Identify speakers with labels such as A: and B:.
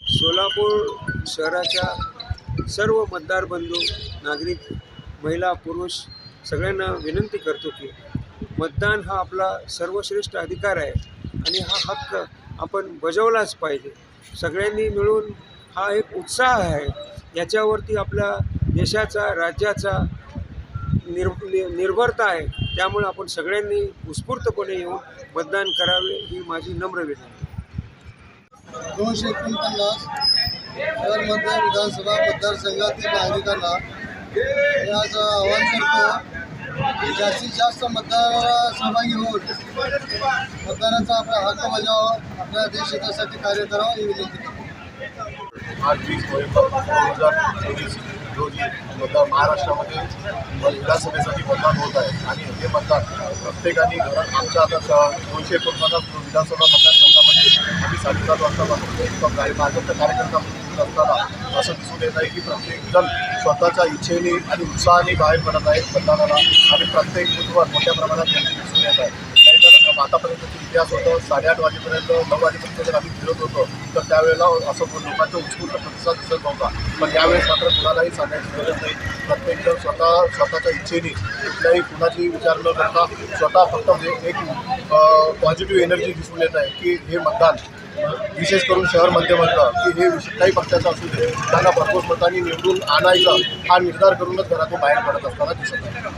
A: सोलापूर शहराच्या सर्व मतदार बंधू नागरिक महिला पुरुष सगळ्यांना विनंती करतो की मतदान हा आपला सर्वश्रेष्ठ अधिकार आहे आणि हा हक्क आपण बजावलाच पाहिजे. सगळ्यांनी मिळून हा एक उत्साह आहे. याच्यावरती आपल्या देशाचा राज्याचा निर नि- निर्भरता आहे. त्यामुळे आपण सगळ्यांनी उत्स्फूर्तपणे येऊन मतदान करावे ही माझी नम्र विनंती
B: दोनशे एकोणपन्नास शहरमध्ये विधानसभा मतदारसंघातील नागरिकांना मी आज आवाहन करतो जास्तीत जास्त मतदार सहभागी होऊन मतदानाचा आपला हक्क बजावा आपल्या देशहितासाठी कार्य करावं ही विनंती
C: वीस नोव्हेंबर दोन हजार चोवीस रोजी महाराष्ट्रामध्ये विधानसभेसाठी मतदान होत आहे. आणि हे मतदान प्रत्येकाने घरात आमच्या आता दोनशे एकोणपन्नास विधानसभा मतदारसंघामध्ये आम्ही साडेसात वाजता कार्यकर्ता काही कार्यकर्ता म्हणून असताना असं दिसून येत आहे की प्रत्येकजण स्वतःच्या इच्छेने आणि उत्साहाने बाहेर पडत आहेत मतदानाला. आणि प्रत्येक बूथवर मोठ्या प्रमाणात गर्दी दिसून येत आहे. नाहीतर आतापर्यंतचा इतिहास होतो साडेआठ वाजेपर्यंत नऊ वाजेपर्यंत जर आम्ही फिरत होतो तर त्यावेळेला असं लोकांचा उत्स्फूर्त प्रतिसाद दिसत नव्हता. पण यावेळेस मात्र कुणालाही सांगायची गरज नाही. प्रत्येकजण स्वतः स्वतःच्या इच्छेने कुठल्याही कुणाची विचार न करता स्वतः फक्त हे एक पॉझिटिव्ह एनर्जी दिसून येत आहे की हे मतदान विशेष करून शहर मध्यमधलं की हे काही पक्षाचं असू दे त्यांना भरपूर मतांनी निवडून आणायचं हा निर्धार करूनच घरातून बाहेर पडत असताना दिसत आहे.